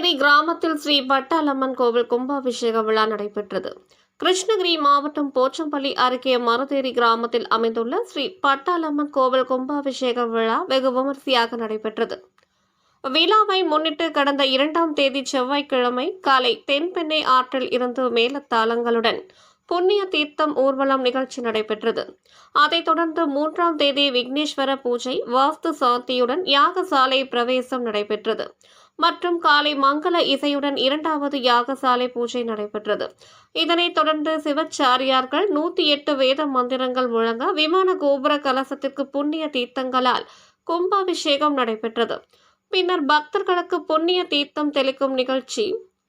கிராமத்தில் ஸ்ரீ பட்டாளம்மன் கோவில் கும்பாபிஷேக விழா நடைபெற்றது. கிருஷ்ணகிரி மாவட்டம் போச்சம்பள்ளி அருகே மருதேரி கிராமத்தில் அமைந்துள்ள ஸ்ரீ பட்டாளம்மன் கோவில் கும்பாபிஷேக விழா வெகு விமரிசையாக நடைபெற்றது. விழாவை முன்னிட்டு கடந்த இரண்டாம் தேதி செவ்வாய்க்கிழமை காலை தென்பெண்ணை ஆற்றில் இருந்து மேலத்தாளங்களுடன் புண்ணிய தீர்த்தம் ஊர்வலம் நிகழ்ச்சி நடைபெற்றது. அதைத் தொடர்ந்து மூன்றாம் தேதி விக்னேஸ்வர பூஜை வாஸ்து சாந்தியுடன் யாகசாலை பிரவேசம் நடைபெற்றது. மற்றும் காலை மங்கள இசையுடன் இரண்டாவது யாகசாலை பூஜை நடைபெற்றது. இதனைத் தொடர்ந்து சிவச்சாரியார்கள் நூத்தி எட்டு வேத மந்திரங்கள் முழங்க விமான கோபுர கலசத்திற்கு புண்ணிய தீர்த்தங்களால் கும்பாபிஷேகம் நடைபெற்றது. பின்னர் பக்தர்களுக்கு புண்ணிய தீர்த்தம் தெளிக்கும் நிகழ்ச்சி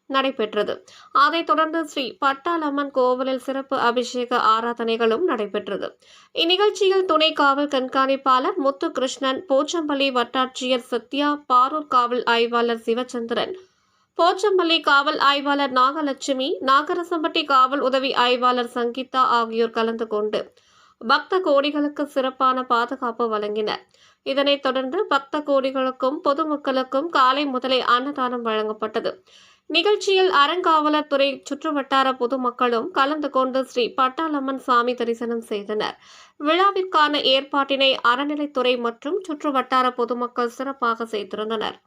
நடைபெற்றது. அதைத் தொடர்ந்து ஸ்ரீ பட்டாளம்மன் கோவிலில் சிறப்பு அபிஷேக ஆராதனைகளும் நடைபெற்றது. இந்நிகழ்ச்சியில் துணை காவல் கண்காணிப்பாளர் முத்துகிருஷ்ணன் போச்சம்பள்ளி வட்டாட்சியர் சத்யா பாரூர் காவல் ஆய்வாளர் சிவச்சந்திரன் போச்சம்பள்ளி காவல் ஆய்வாளர் நாகலட்சுமி நாகரசம்பட்டி காவல் உதவி ஆய்வாளர் சங்கீதா ஆகியோர் கலந்து கொண்டு பக்த கோடிகளுக்கு சிறப்பான பாதுகாப்பு வழங்கினர். இதனைத் தொடர்ந்து பக்த கோடிகளுக்கும் பொதுமக்களுக்கும் காலை முதலே அன்னதானம் வழங்கப்பட்டது. நிகழ்ச்சியில் அறங்காவலர் துறை சுற்றுவட்டார பொதுமக்களும் கலந்து கொண்டு ஸ்ரீ பட்டாளம்மன் சாமி தரிசனம் செய்தனர். விழாவிற்கான ஏற்பாட்டினை அறநிலைத்துறை மற்றும் சுற்றுவட்டார பொதுமக்கள் சிறப்பாக செய்திருந்தனர்.